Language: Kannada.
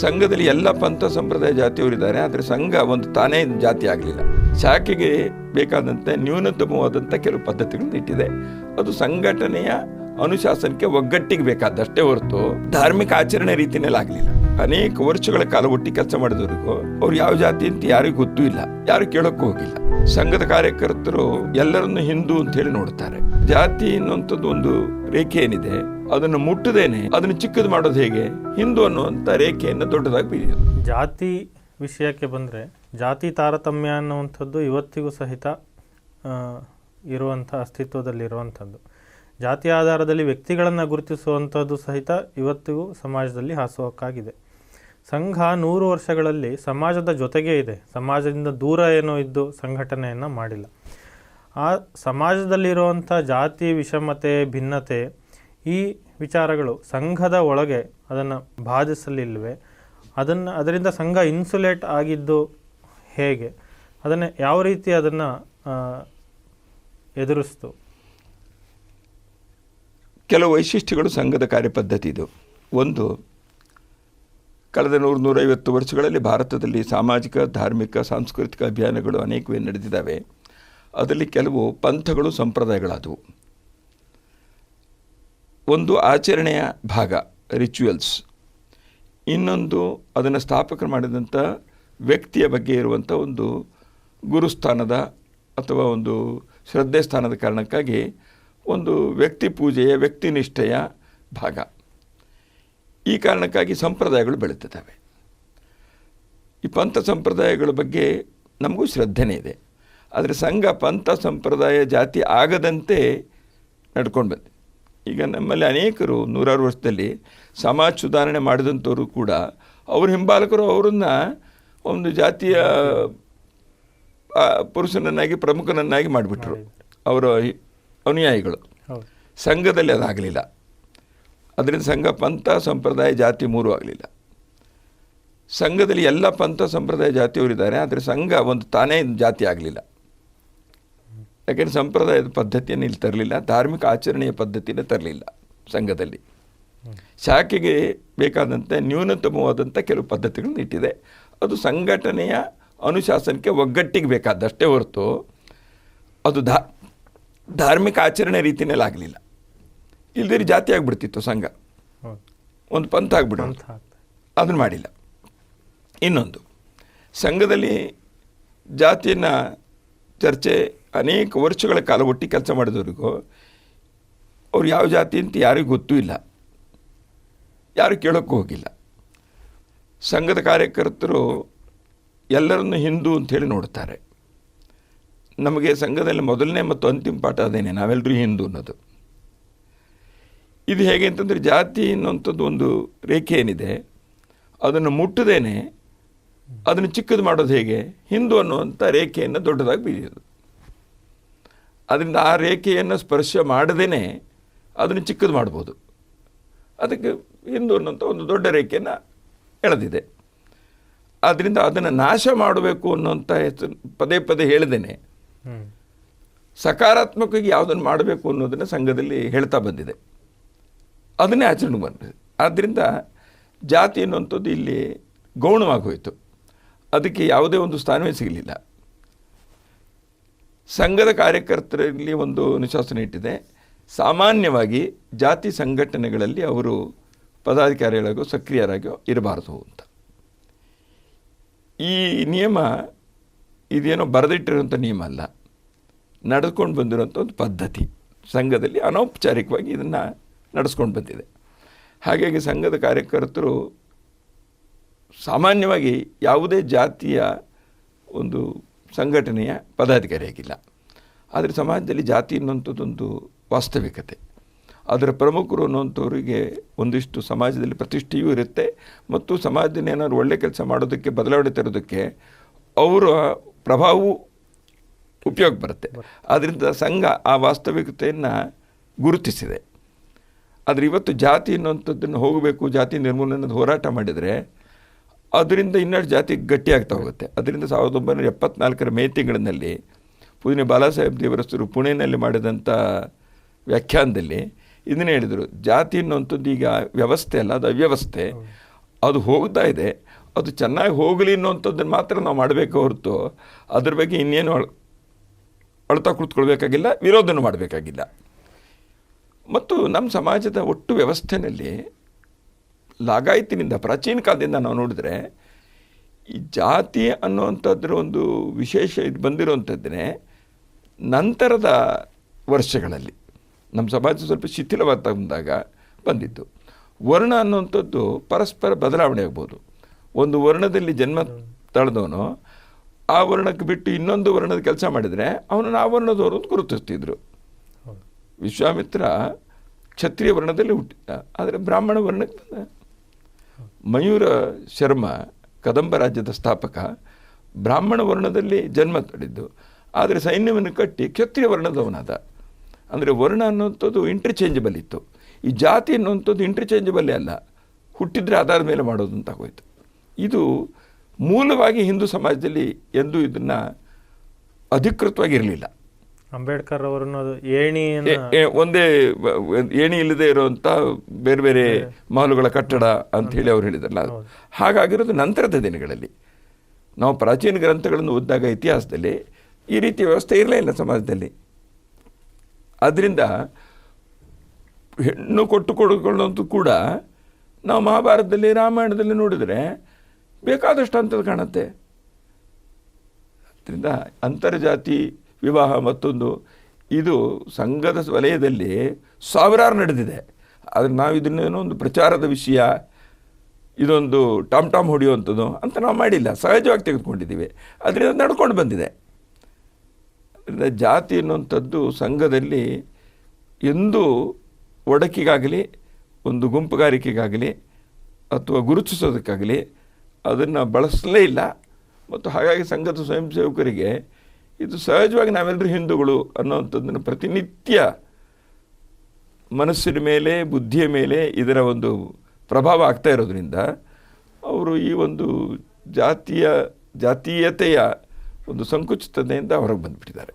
ಸಂಘದಲ್ಲಿ ಎಲ್ಲ ಪಂಥ ಸಂಪ್ರದಾಯ ಜಾತಿಯವರಿದ್ದಾರೆ ಆದರೆ ಸಂಘ ಒಂದು ತಾನೇ ಜಾತಿ ಆಗಲಿಲ್ಲ. ಶಾಖೆಗೆ ಬೇಕಾದಂತೆ ನ್ಯೂನತಮವಾದಂಥ ಕೆಲವು ಪದ್ಧತಿಗಳನ್ನು ಇಟ್ಟಿದೆ ಅದು ಸಂಘಟನೆಯ ಅನುಶಾಸನಕ್ಕೆ ಒಗ್ಗಟ್ಟಿಗೆ ಬೇಕಾದಷ್ಟೇ ಹೊರತು ಧಾರ್ಮಿಕ ಆಚರಣೆ ರೀತಿಯಲ್ಲಿ ಆಗಲಿಲ್ಲ. ಅನೇಕ ವರ್ಷಗಳ ಕಾಲ ಒಟ್ಟಿ ಕೆಲಸ ಮಾಡಿದವರಿಗೂ ಅವ್ರು ಯಾವ ಜಾತಿ ಅಂತ ಯಾರಿಗೂ ಗೊತ್ತೂ ಇಲ್ಲ. ಯಾರು ಕೇಳೋಕ್ಕೂ ಹೋಗಿಲ್ಲ. ಸಂಘದ ಕಾರ್ಯಕರ್ತರು ಎಲ್ಲರನ್ನು ಹಿಂದೂ ಅಂತ ಹೇಳಿ ನೋಡ್ತಾರೆ. ಜಾತಿ ಅನ್ನುವಂಥದ್ದು ಒಂದು ರೇಖೆ ಏನಿದೆ, ಅದನ್ನು ಮುಟ್ಟದೇನೆ, ಅದನ್ನು ಚಿಕ್ಕದು ಮಾಡೋದು ಹೇಗೆ, ಹಿಂದೂ ಅನ್ನುವಂಥ ರೇಖೆಯನ್ನು ದೊಡ್ಡದಾಗಿ ಬೀರಿಯೋದು ಜಾತಿ ವಿಷಯಕ್ಕೆ ಬಂದರೆ, ಜಾತಿ ತಾರತಮ್ಯ ಅನ್ನುವಂಥದ್ದು ಇವತ್ತಿಗೂ ಸಹಿತ ಇರುವಂಥ ಅಸ್ತಿತ್ವದಲ್ಲಿರುವಂಥದ್ದು. ಜಾತಿ ಆಧಾರದಲ್ಲಿ ವ್ಯಕ್ತಿಗಳನ್ನು ಗುರುತಿಸುವಂಥದ್ದು ಸಹಿತ ಇವತ್ತಿಗೂ ಸಮಾಜದಲ್ಲಿ ಹಾಸುಹಕ್ಕಾಗಿದೆ. ಸಂಘ ನೂರು ವರ್ಷಗಳಲ್ಲಿ ಸಮಾಜದ ಜೊತೆಗೇ ಇದೆ. ಸಮಾಜದಿಂದ ದೂರ ಏನೋ ಇದ್ದು ಸಂಘಟನೆಯನ್ನು ಮಾಡಿಲ್ಲ. ಆ ಸಮಾಜದಲ್ಲಿರುವಂಥ ಜಾತಿ, ವಿಷಮತೆ, ಭಿನ್ನತೆ ಈ ವಿಚಾರಗಳು ಸಂಘದ ಒಳಗೆ ಅದನ್ನು ಬಾಧಿಸಲಿಲ್ವೆ. ಅದನ್ನು ಅದರಿಂದ ಸಂಘ ಇನ್ಸುಲೇಟ್ ಆಗಿದ್ದು ಹೇಗೆ? ಅದನ್ನು ಯಾವ ರೀತಿ ಅದನ್ನು ಎದುರಿಸ್ತು? ಕೆಲವು ವೈಶಿಷ್ಟ್ಯಗಳು ಸಂಘದ ಕಾರ್ಯಪದ್ಧತಿ ಇದು. ಒಂದು ಕಳೆದ ನೂರು ನೂರೈವತ್ತು ವರ್ಷಗಳಲ್ಲಿ ಭಾರತದಲ್ಲಿ ಸಾಮಾಜಿಕ, ಧಾರ್ಮಿಕ, ಸಾಂಸ್ಕೃತಿಕ ಅಭಿಯಾನಗಳು ಅನೇಕವೇ ನಡೆದಿದ್ದಾವೆ. ಅದರಲ್ಲಿ ಕೆಲವು ಪಂಥಗಳು ಸಂಪ್ರದಾಯಗಳಾದವು. ಒಂದು ಆಚರಣೆಯ ಭಾಗ ರಿಚುವಲ್ಸ್ ಇನ್ನೊಂದು ಅದನ್ನು ಸ್ಥಾಪಕರು ಮಾಡಿದಂಥ ವ್ಯಕ್ತಿಯ ಬಗ್ಗೆ ಇರುವಂಥ ಒಂದು ಗುರುಸ್ಥಾನದ ಅಥವಾ ಒಂದು ಶ್ರದ್ಧೆ ಸ್ಥಾನದ ಕಾರಣಕ್ಕಾಗಿ ಒಂದು ವ್ಯಕ್ತಿ ಪೂಜೆಯ ವ್ಯಕ್ತಿನಿಷ್ಠೆಯ ಭಾಗ. ಈ ಕಾರಣಕ್ಕಾಗಿ ಸಂಪ್ರದಾಯಗಳು ಬೆಳೀತಿದ್ದಾವೆ ಈ ಪಂಥ ಸಂಪ್ರದಾಯಗಳ ಬಗ್ಗೆ ನಮಗೂ ಶ್ರದ್ಧೆನೇ ಇದೆ. ಆದರೆ ಸಂಘ ಪಂಥ ಸಂಪ್ರದಾಯ ಜಾತಿ ಆಗದಂತೆ ನಡ್ಕೊಂಡು ಬಂದೆ ಈಗ ನಮ್ಮಲ್ಲಿ ಅನೇಕರು ನೂರಾರು ವರ್ಷದಲ್ಲಿ ಸಮಾಜ ಸುಧಾರಣೆ ಮಾಡಿದಂಥವರು ಕೂಡ ಅವ್ರ ಹಿಂಬಾಲಕರು ಅವರನ್ನು ಒಂದು ಜಾತಿಯ ಪುರುಷನನ್ನಾಗಿ ಪ್ರಮುಖನನ್ನಾಗಿ ಮಾಡಿಬಿಟ್ರು. ಅವರ ಅನುಯಾಯಿಗಳು. ಸಂಘದಲ್ಲಿ ಅದಾಗಲಿಲ್ಲ. ಅದರಿಂದ ಸಂಘ ಪಂಥ ಸಂಪ್ರದಾಯ ಜಾತಿ ಮೂರು ಆಗಲಿಲ್ಲ. ಸಂಘದಲ್ಲಿ ಎಲ್ಲ ಪಂಥ ಸಂಪ್ರದಾಯ ಜಾತಿಯವರಿದ್ದಾರೆ, ಆದರೆ ಸಂಘ ಒಂದು ತಾನೇ ಜಾತಿ ಆಗಲಿಲ್ಲ. ಯಾಕೆಂದರೆ ಸಂಪ್ರದಾಯದ ಪದ್ಧತಿಯನ್ನು ಇಲ್ಲಿ ತರಲಿಲ್ಲ, ಧಾರ್ಮಿಕ ಆಚರಣೆಯ ಪದ್ಧತಿಯನ್ನು ತರಲಿಲ್ಲ ಸಂಘದಲ್ಲಿ. ಶಾಖೆಗೆ ಬೇಕಾದಂತೆ ನ್ಯೂನತಮವಾದಂಥ ಕೆಲವು ಪದ್ಧತಿಗಳನ್ನು ಇಟ್ಟಿದೆ. ಅದು ಸಂಘಟನೆಯ ಅನುಶಾಸನಕ್ಕೆ ಒಗ್ಗಟ್ಟಿಗೆ ಬೇಕಾದಷ್ಟೇ ಹೊರತು ಅದು ಧಾರ್ಮಿಕ ಆಚರಣೆ ರೀತಿಯಲ್ಲಿ ಆಗಲಿಲ್ಲ ಇಲ್ದಿರಿ ಜಾತಿ ಆಗಿಬಿಡ್ತಿತ್ತು ಸಂಘ. ಒಂದು ಪಂಥ ಆಗ್ಬಿಡೋದು ಆಗ್ತದೆ ಅದನ್ನು ಮಾಡಿಲ್ಲ. ಇನ್ನೊಂದು ಸಂಘದಲ್ಲಿ ಜಾತಿಯನ್ನು ಚರ್ಚೆ ಅನೇಕ ವರ್ಷಗಳ ಕಾಲ ಒಟ್ಟಿ ಕೆಲಸ ಮಾಡಿದವರಿಗೂ ಅವ್ರು ಯಾವ ಜಾತಿ ಅಂತ ಯಾರಿಗೂ ಗೊತ್ತೂ ಇಲ್ಲ. ಯಾರು ಕೇಳೋಕ್ಕೂ ಹೋಗಿಲ್ಲ. ಸಂಘದ ಕಾರ್ಯಕರ್ತರು ಎಲ್ಲರನ್ನು ಹಿಂದೂ ಅಂಥೇಳಿ ನೋಡ್ತಾರೆ. ನಮಗೆ ಸಂಘದಲ್ಲಿ ಮೊದಲನೇ ಮತ್ತು ಅಂತಿಮ ಪಾಠ ಅದೇನೆ ನಾವೆಲ್ಲರೂ ಹಿಂದೂ ಅನ್ನೋದು. ಇದು ಹೇಗೆ ಅಂತಂದರೆ ಜಾತಿ ಅನ್ನುವಂಥದ್ದು ಒಂದು ರೇಖೆ ಏನಿದೆ ಅದನ್ನು ಮುಟ್ಟದೇನೆ ಅದನ್ನು ಚಿಕ್ಕದು ಮಾಡೋದು ಹೇಗೆ ಹಿಂದೂ ಅನ್ನುವಂಥ ರೇಖೆಯನ್ನು ದೊಡ್ಡದಾಗಿ ಬೀಳೋದು ಅದರಿಂದ ಆ ರೇಖೆಯನ್ನು ಸ್ಪರ್ಶ ಮಾಡದೇ ಅದನ್ನು ಚಿಕ್ಕದು ಮಾಡ್ಬೋದು. ಅದಕ್ಕೆ ಹಿಂದೂ ಅನ್ನೋಂಥ ಒಂದು ದೊಡ್ಡ ರೇಖೆಯನ್ನು ಎಳೆದಿದೆ. ಆದ್ದರಿಂದ ಅದನ್ನು ನಾಶ ಮಾಡಬೇಕು ಅನ್ನೋಂಥ ಹೆಸರು ಪದೇ ಪದೇ ಹೇಳ್ದೇನೆ ಸಕಾರಾತ್ಮಕವಾಗಿ ಯಾವುದನ್ನು ಮಾಡಬೇಕು ಅನ್ನೋದನ್ನು ಸಂಘದಲ್ಲಿ ಹೇಳ್ತಾ ಬಂದಿದೆ. ಅದನ್ನೇ ಆಚರಣೆ ಬಂದಿದೆ ಆದ್ದರಿಂದ ಜಾತಿ ಅನ್ನುವಂಥದ್ದು ಇಲ್ಲಿ ಗೌಣವಾಗಿ ಹೋಯಿತು. ಅದಕ್ಕೆ ಯಾವುದೇ ಒಂದು ಸ್ಥಾನವೇ ಸಿಗಲಿಲ್ಲ. ಸಂಘದ ಕಾರ್ಯಕರ್ತರಲ್ಲಿ ಒಂದು ಅನುಶಾಸನ ಇಟ್ಟಿದೆ. ಸಾಮಾನ್ಯವಾಗಿ ಜಾತಿ ಸಂಘಟನೆಗಳಲ್ಲಿ ಅವರು ಪದಾಧಿಕಾರಿಗಳಾಗೋ ಸಕ್ರಿಯರಾಗೋ ಇರಬಾರದು ಅಂತ. ಈ ನಿಯಮ ಇದೇನೋ ಬರೆದಿಟ್ಟಿರುವಂಥ ನಿಯಮ ಅಲ್ಲ. ನಡೆದುಕೊಂಡು ಬಂದಿರುವಂಥ ಒಂದು ಪದ್ಧತಿ. ಸಂಘದಲ್ಲಿ ಅನೌಪಚಾರಿಕವಾಗಿ ಇದನ್ನು ನಡೆಸ್ಕೊಂಡು ಬಂದಿದೆ. ಹಾಗಾಗಿ ಸಂಘದ ಕಾರ್ಯಕರ್ತರು ಸಾಮಾನ್ಯವಾಗಿ ಯಾವುದೇ ಜಾತಿಯ ಒಂದು ಸಂಘಟನೆಯ ಪದಾಧಿಕಾರಿಯಾಗಿಲ್ಲ. ಆದರೆ ಸಮಾಜದಲ್ಲಿ ಜಾತಿ ಅನ್ನುವಂಥದ್ದೊಂದು ವಾಸ್ತವಿಕತೆ. ಅದರ ಪ್ರಮುಖರು ಅನ್ನುವಂಥವರಿಗೆ ಒಂದಿಷ್ಟು ಸಮಾಜದಲ್ಲಿ ಪ್ರತಿಷ್ಠೆಯೂ ಇರುತ್ತೆ. ಮತ್ತು ಸಮಾಜದಲ್ಲಿ ಏನಾದ್ರು ಒಳ್ಳೆ ಕೆಲಸ ಮಾಡೋದಕ್ಕೆ, ಬದಲಾವಣೆ ತರೋದಕ್ಕೆ ಅವರ ಪ್ರಭಾವವು ಉಪಯೋಗ ಬರುತ್ತೆ. ಆದ್ದರಿಂದ ಸಂಘ ಆ ವಾಸ್ತವಿಕತೆಯನ್ನು ಗುರುತಿಸಿದೆ. ಆದರೆ ಇವತ್ತು ಜಾತಿ ಅನ್ನುವಂಥದ್ದನ್ನು ಹೋಗಬೇಕು, ಜಾತಿ ನಿರ್ಮೂಲನದ ಹೋರಾಟ ಮಾಡಿದರೆ ಅದರಿಂದ ಇನ್ನಷ್ಟು ಜಾತಿ ಗಟ್ಟಿಯಾಗ್ತಾ ಹೋಗುತ್ತೆ. ಅದರಿಂದ ಸಾವಿರದ ಒಂಬೈನೂರ ಎಪ್ಪತ್ನಾಲ್ಕರ ಮೇ ತಿಂಗಳಿನಲ್ಲಿ ಪೂಜನೆ ಬಾಲಾಸಾಹೇಬ್ ದೇವರಸ್ತರು ಪುಣೆಯಲ್ಲಿ ಮಾಡಿದಂಥ ವ್ಯಾಖ್ಯಾನದಲ್ಲಿ ಇದನ್ನೇ ಹೇಳಿದರು. ಜಾತಿ ಅನ್ನುವಂಥದ್ದು ಈಗ ವ್ಯವಸ್ಥೆ ಅಲ್ಲ, ಅದು ಅವ್ಯವಸ್ಥೆ. ಅದು ಹೋಗ್ತಾ ಇದೆ. ಅದು ಚೆನ್ನಾಗಿ ಹೋಗಲಿ ಅನ್ನೋಂಥದ್ದನ್ನು ಮಾತ್ರ ನಾವು ಮಾಡಬೇಕು ಹೊರತು ಅದ್ರ ಬಗ್ಗೆ ಇನ್ನೇನು ಅಳ್, ಅಳ್ತಾ ಕುಳಿತುಕೊಳ್ಬೇಕಾಗಿಲ್ಲ, ವಿರೋಧನೂ ಮಾಡಬೇಕಾಗಿಲ್ಲ. ಮತ್ತು ನಮ್ಮ ಸಮಾಜದ ಒಟ್ಟು ವ್ಯವಸ್ಥೆಯಲ್ಲಿ ಲಾಗಾಯಿತಿನಿಂದ ಪ್ರಾಚೀನ ಕಾಲದಿಂದ ನಾವು ನೋಡಿದ್ರೆ, ಈ ಜಾತಿ ಅನ್ನುವಂಥದ್ರ ಒಂದು ವಿಶೇಷ ಇದು ಬಂದಿರುವಂಥದ್ದೇ ನಂತರದ ವರ್ಷಗಳಲ್ಲಿ. ನಮ್ಮ ಸಮಾಜ ಸ್ವಲ್ಪ ಶಿಥಿಲವಾದ ಬಂದಾಗ ಬಂದಿತ್ತು ವರ್ಣ ಅನ್ನುವಂಥದ್ದು ಪರಸ್ಪರ ಬದಲಾವಣೆ ಆಗ್ಬೋದು. ಒಂದು ವರ್ಣದಲ್ಲಿ ಜನ್ಮ ತಳೆದವನು, ಆ ವರ್ಣಕ್ಕೆ ಬಿಟ್ಟು ಇನ್ನೊಂದು ವರ್ಣದ ಕೆಲಸ ಮಾಡಿದರೆ ಅವನನ್ನು ಆ ವರ್ಣದವರು ಗುರುತಿಸ್ತಿದ್ರು. ವಿಶ್ವಾಮಿತ್ರ ಕ್ಷತ್ರಿಯ ವರ್ಣದಲ್ಲಿ ಹುಟ್ಟಿದ ಆದರೆ ಬ್ರಾಹ್ಮಣ ವರ್ಣಕ್ಕೆ ಬಂದ. ಮಯೂರ ಶರ್ಮ, ಕದಂಬ ರಾಜ್ಯದ ಸ್ಥಾಪಕ, ಬ್ರಾಹ್ಮಣ ವರ್ಣದಲ್ಲಿ ಜನ್ಮ ತಡೆದ್ದು ಆದರೆ ಸೈನ್ಯವನ್ನು ಕಟ್ಟಿ ಕ್ಷತ್ರಿಯ ವರ್ಣದವನಾದ. ಅಂದರೆ ವರ್ಣ ಅನ್ನುವಂಥದ್ದು ಇಂಟರ್ಚೇಂಜಬಲ್ ಇತ್ತು. ಈ ಜಾತಿ ಅನ್ನುವಂಥದ್ದು ಇಂಟರ್ಚೇಂಜಬಲ್ ಅಲ್ಲ. ಹುಟ್ಟಿದ್ರೆ ಆಧಾರದ ಮೇಲೆ ಮಾಡೋದು ಅಂತ ಹೋಯಿತು. ಇದು ಮೂಲವಾಗಿ ಹಿಂದೂ ಸಮಾಜದಲ್ಲಿ ಎಂದೂ ಇದನ್ನು ಅಧಿಕೃತವಾಗಿರಲಿಲ್ಲ. ಅಂಬೇಡ್ಕರ್ ಅವರನ್ನು ಏಣಿ ಒಂದೇ ಏಣಿ ಇಲ್ಲದೆ ಇರುವಂತ ಬೇರೆ ಬೇರೆ ಮಾಲುಗಳ ಕಟ್ಟಡ ಅಂತ ಹೇಳಿ ಅವ್ರು ಹೇಳಿದ್ರಲ್ಲ. ಹಾಗಾಗಿರೋದು ನಂತರದ ದಿನಗಳಲ್ಲಿ ನಾವು ಪ್ರಾಚೀನ ಗ್ರಂಥಗಳನ್ನು ಓದಿದಾಗ ಇತಿಹಾಸದಲ್ಲಿ ಈ ರೀತಿಯ ವ್ಯವಸ್ಥೆ ಇರಲೇ ಇಲ್ಲ ಸಮಾಜದಲ್ಲಿ. ಅದರಿಂದ ಹೆಣ್ಣು ಕೊಟ್ಟು ಕೊಡುಕೊಳ್ಳೋದು ಕೂಡ ನಾವು ಮಹಾಭಾರತದಲ್ಲಿ ರಾಮಾಯಣದಲ್ಲಿ ನೋಡಿದರೆ ಬೇಕಾದಷ್ಟು ಅಂತದ್ದು ಕಾಣುತ್ತೆ. ಅದರಿಂದ ಅಂತರ್ಜಾತಿ ವಿವಾಹ ಮತ್ತೊಂದು. ಇದು ಸಂಘದ ವಲಯದಲ್ಲಿ ಸಾವಿರಾರು ನಡೆದಿದೆ. ಆದರೆ ನಾವು ಇದನ್ನೇನೋ ಒಂದು ಪ್ರಚಾರದ ವಿಷಯ, ಇದೊಂದು ಟಾಮ್ ಟಾಮ್ ಹೊಡೆಯುವಂಥದ್ದು ಅಂತ ನಾವು ಮಾಡಿಲ್ಲ. ಸಹಜವಾಗಿ ತೆಗೆದುಕೊಂಡಿದ್ದೀವಿ. ಅದರಿಂದ ನಡ್ಕೊಂಡು ಬಂದಿದೆ. ಜಾತಿ ಅನ್ನುವಂಥದ್ದು ಸಂಘದಲ್ಲಿ ಎಂದೂ ಒಡಕಿಗಾಗಲಿ, ಒಂದು ಗುಂಪುಗಾರಿಕೆಗಾಗಲಿ, ಅಥವಾ ಗುರುತಿಸೋದಕ್ಕಾಗಲಿ ಅದನ್ನು ಬಳಸಲೇ ಇಲ್ಲ. ಮತ್ತು ಹಾಗಾಗಿ ಸಂಘದ ಸ್ವಯಂ ಸೇವಕರಿಗೆ ಇದು ಸಹಜವಾಗಿ ನಾವೆಲ್ಲರೂ ಹಿಂದೂಗಳು ಅನ್ನೋವಂಥದ್ದನ್ನು ಪ್ರತಿನಿತ್ಯ ಮನಸ್ಸಿನ ಮೇಲೆ, ಬುದ್ಧಿಯ ಮೇಲೆ ಇದರ ಒಂದು ಪ್ರಭಾವ ಆಗ್ತಾ ಇರೋದ್ರಿಂದ ಅವರು ಈ ಒಂದು ಜಾತಿಯ, ಜಾತೀಯತೆಯ ಒಂದು ಸಂಕುಚಿತತೆಯಿಂದ ಹೊರಗೆ ಬಂದುಬಿಟ್ಟಿದ್ದಾರೆ.